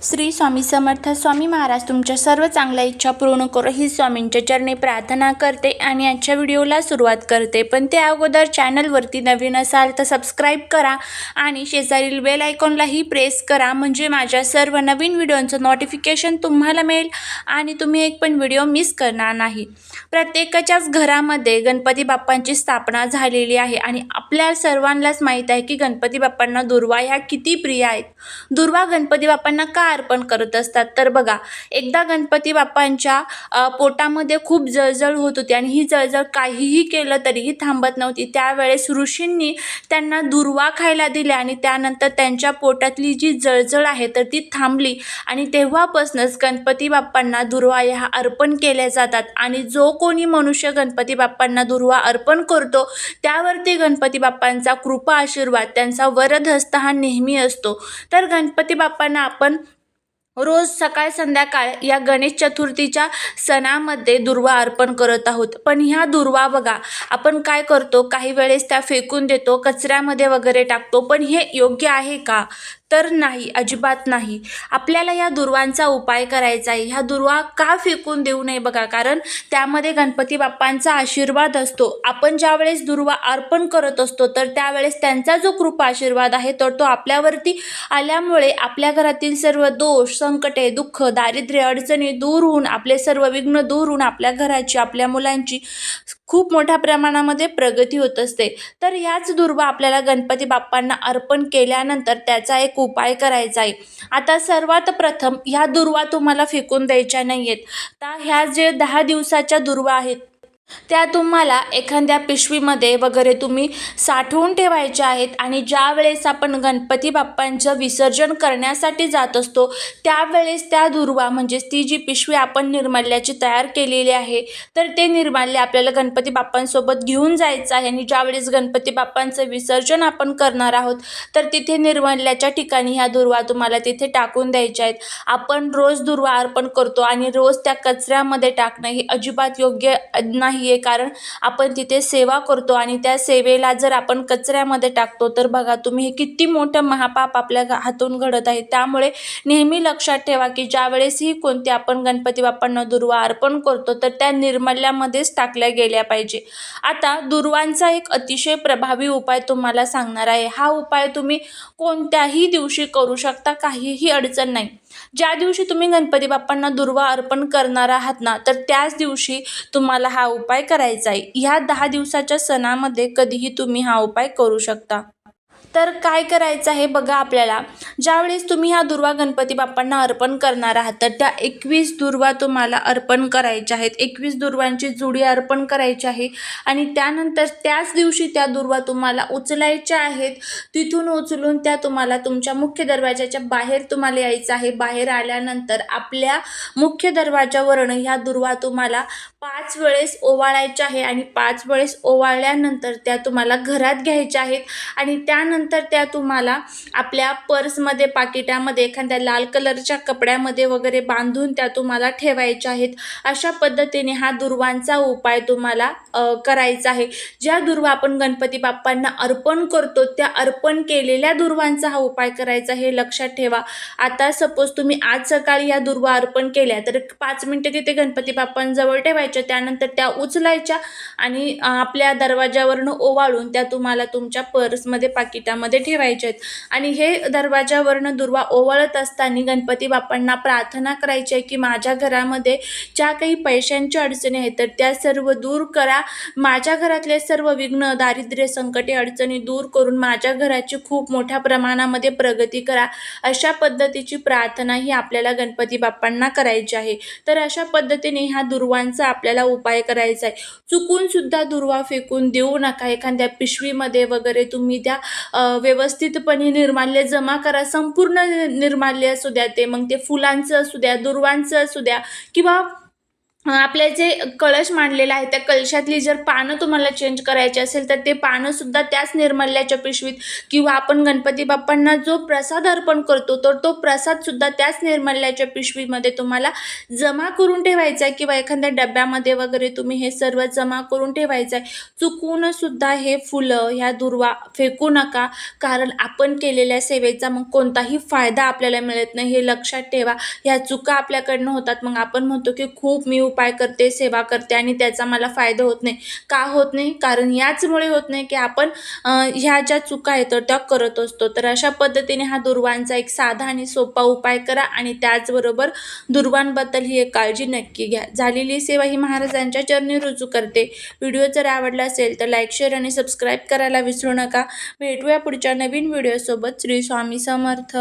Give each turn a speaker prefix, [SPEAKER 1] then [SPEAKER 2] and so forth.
[SPEAKER 1] श्री स्वामी समर्थ स्वामी महाराज तुमच्या सर्व चांगल्या इच्छा पूर्ण करो ही स्वामींच्या चरणी प्रार्थना करते आणि आजच्या व्हिडिओला सुरुवात करते. पण त्या अगोदर चॅनलवरती नवीन असाल तर सबस्क्राईब करा आणि शेजारील बेल आयकॉनलाही प्रेस करा. म्हणजे माझ्या सर्व नवीन व्हिडिओंचं नोटिफिकेशन तुम्हाला मिळेल आणि तुम्ही एक पण व्हिडिओ मिस करणार नाही. प्रत्येकाच्याच घरामध्ये गणपती बाप्पांची स्थापना झालेली आहे आणि आपल्या सर्वांनाच माहीत आहे की गणपती बाप्पांना दुर्वा ह्या किती प्रिय आहेत. दुर्वा गणपती बाप्पांना का अर्पण करत असतात. तर बघा एकदा गणपती बाप्पांच्या पोटामध्ये खूप जळजळ होत होती आणि ही जळजळ काहीही केलं तरीही थांबत नव्हती. त्यावेळेस ऋषींनी त्यांना दुर्वा खायला दिल्या आणि त्यानंतर त्यांच्या पोटातली जी जळजळ आहे तर ती थांबली. आणि तेव्हापासूनच गणपती बाप्पांना दुर्वा ह्या अर्पण केल्या जातात. आणि जो कोणी मनुष्य गणपती बाप्पांना दुर्वा अर्पण करतो त्यावरती गणपती बाप्पांचा कृपा आशीर्वाद त्यांचा वरदहस्त हा नेहमी असतो. तर गणपती बाप्पांना आपण रोज सकाळ संध्याकाळ या गणेश चतुर्थीच्या सणामध्ये दुर्वा अर्पण करत आहोत. पण ह्या दुर्वा बघा आपण काय करतो? काही वेळेस त्या फेकून देतो कचऱ्यामध्ये वगैरे टाकतो. पण हे योग्य आहे का? तर नाही अजिबात नाही. आपल्याला या दुर्वांचा उपाय करायचा आहे. ह्या दुर्वा का फेकून देऊ नये बघा? कारण त्यामध्ये गणपती बाप्पांचा आशीर्वाद असतो. आपण ज्यावेळेस दुर्वा अर्पण करत असतो तर त्यावेळेस त्यांचा जो कृपा आशीर्वाद आहे तर तो आपल्यावरती आल्यामुळे आपल्या घरातील सर्व दोष संकटे दुःख दारिद्र्य अडचणी दूर होऊन आपले सर्व विघ्न दूर होऊन आपल्या घराची आपल्या मुलांची खूप मोठ्या प्रमाणामध्ये प्रगती होत असते. तर ह्याच दुर्वा आपल्याला गणपती बाप्पांना अर्पण केल्यानंतर त्याचा एक उपाय करायचा आहे. आता सर्वात प्रथम ह्या दुर्वा तुम्हाला फेकून द्यायच्या नाही आहेत तर ह्या जे दहा दिवसाच्या दुर्वा आहेत त्या तुम्हाला एखाद्या पिशवीमध्ये वगैरे तुम्ही साठवून ठेवायच्या आहेत आणि ज्या वेळेस आपण गणपती बाप्पांचं विसर्जन करण्यासाठी जात असतो त्यावेळेस त्या दुर्वा म्हणजेच ती जी पिशवी आपण निर्माल्याची तयार केलेली आहे तर ते निर्माल्य आपल्याला गणपती बाप्पांसोबत घेऊन जायचं आहे आणि ज्यावेळेस गणपती बाप्पांचं विसर्जन आपण करणार आहोत तर तिथे निर्माल्याच्या ठिकाणी ह्या दुर्वा तुम्हाला तिथे टाकून द्यायच्या आहेत. आपण रोज दुर्वा अर्पण करतो आणि रोज त्या कचऱ्यामध्ये टाकणं हे अजिबात योग्य नाही. नाही आहे कारण आपण तिथे सेवा करतो आणि त्या सेवेला जर आपण कचऱ्यामध्ये टाकतो तर बघा तुम्ही हे किती मोठं महापाप आपल्या हातून घडत आहे. त्यामुळे नेहमी लक्षात ठेवा की ज्यावेळेसही कोणती आपण गणपती बाप्पांना दुर्वा अर्पण करतो तर त्या निर्मल्यामध्येच टाकल्या गेल्या पाहिजे. आता दुर्वांचा एक अतिशय प्रभावी उपाय तुम्हाला सांगणार आहे. हा उपाय तुम्ही कोणत्याही दिवशी करू शकता काहीही अडचण नाही. ज्या दिवशी तुम्ही गणपती बाप्पांना दुर्वा अर्पण करणार आहात ना तर त्याच दिवशी तुम्हाला हा उपाय करायचा आहे. ह्या दहा दिवसाच्या सणामध्ये कधीही तुम्ही हा उपाय करू शकता. तर काय करायचं आहे बघा आपल्याला. ज्यावेळेस तुम्ही ह्या दुर्वा गणपती बाप्पांना अर्पण करणार आहात तर त्या एकवीस दुर्वा तुम्हाला अर्पण करायच्या आहेत. एकवीस दुर्वांची जुडी अर्पण करायची आहे. आणि त्यानंतर त्याच दिवशी त्या दुर्वा तुम्हाला उचलायच्या आहेत. तिथून उचलून त्या तुम्हाला तुमच्या मुख्य दरवाजाच्या बाहेर तुम्हाला यायचं आहे. बाहेर आल्यानंतर आपल्या मुख्य दरवाजावरनं ह्या दुर्वा तुम्हाला पाच वेळेस ओवाळायच्या आहे आणि पाच वेळेस ओवाळल्यानंतर त्या तुम्हाला घरात घ्यायच्या आहेत. आणि त्या त्यानंतर त्या तुम्हाला आपल्या पर्समध्ये पाकिटामध्ये एखाद्या लाल कलरच्या कपड्यामध्ये वगैरे बांधून त्या तुम्हाला ठेवायच्या आहेत. अशा पद्धतीने हा दुर्वांचा उपाय तुम्हाला करायचा आहे. ज्या दुर्वा आपण गणपती बाप्पांना अर्पण करतो त्या अर्पण केलेल्या दुर्वांचा हा उपाय करायचा हे लक्षात ठेवा. आता सपोज तुम्ही आज सकाळी या दुर्वा अर्पण केल्या तर पाच मिनटं तिथे गणपती बाप्पांजवळ ठेवायच्या त्यानंतर त्या उचलायच्या आणि आपल्या दरवाजावरनं ओवाळून त्या तुम्हाला तुमच्या पर्समध्ये पाकिटामध्ये ठेवायचे आहेत. आणि हे दरवाजावरनं दुर्वा ओवाळत असताना गणपती बाप्पांना प्रार्थना करायची आहे की माझ्या घरामध्ये ज्या काही पैशांच्या अडचणी आहेत तर त्या सर्व दूर करा. माझ्या घरातले सर्व विघ्न दारिद्र्य संकटे अडचणी दूर करून माझ्या घराची खूप मोठ्या प्रमाणामध्ये प्रगती करा. अशा पद्धतीची प्रार्थना ही आपल्याला गणपती बाप्पांना करायची आहे. तर अशा पद्धतीने ह्या दुर्वांचा आपल्याला उपाय करायचा आहे. चुकून सुद्धा दुर्वा फेकून देऊ नका. एखाद्या पिशवीमध्ये वगैरे तुम्ही त्या व्यवस्थितपणे निर्माल्य जमा करा संपूर्ण निर्माल्य असू द्या ते मग ते फुलांचं असू द्या दुर्वांचं असू द्या किंवा आपले जे कळश मांडलेला आहे त्या कळशातली जर पानं तुम्हाला चेंज करायची असेल तर ते पानं सुद्धा त्याच निर्मल्याच्या पिशवीत किंवा आपण गणपती बाप्पांना जो प्रसाद अर्पण करतो तर तो प्रसाद सुद्धा त्याच निर्मल्याच्या पिशवीमध्ये तुम्हाला जमा करून ठेवायचा आहे किंवा एखाद्या डब्यामध्ये वगैरे तुम्ही हे सर्व जमा करून ठेवायचं आहे. चुकून सुद्धा हे फुलं ह्या दुर्वा फेकू नका कारण आपण केलेल्या सेवेचा मग कोणताही फायदा आपल्याला मिळत नाही हे लक्षात ठेवा. ह्या चुका आपल्याकडनं होतात. मग आपण म्हणतो की खूप मी उपाय करते सेवा करते आणि त्याचा मला फायदा होत नाही. का होत नाही? कारण याचमुळे होत नाही की आपण ह्या ज्या चुका आहेत तर त्या करत असतो. तर अशा पद्धतीने हा दुर्वांचा एक साधा आणि सोपा उपाय करा आणि त्याचबरोबर दुर्वांबद्दल ही एक काळजी नक्की घ्या. झालेली सेवा ही महाराजांच्या चरणी रुजू करते. व्हिडिओ जर आवडला असेल तर लाईक शेअर आणि सबस्क्राईब करायला विसरू नका. भेटूया पुढच्या नवीन व्हिडिओसोबत. श्री स्वामी समर्थ.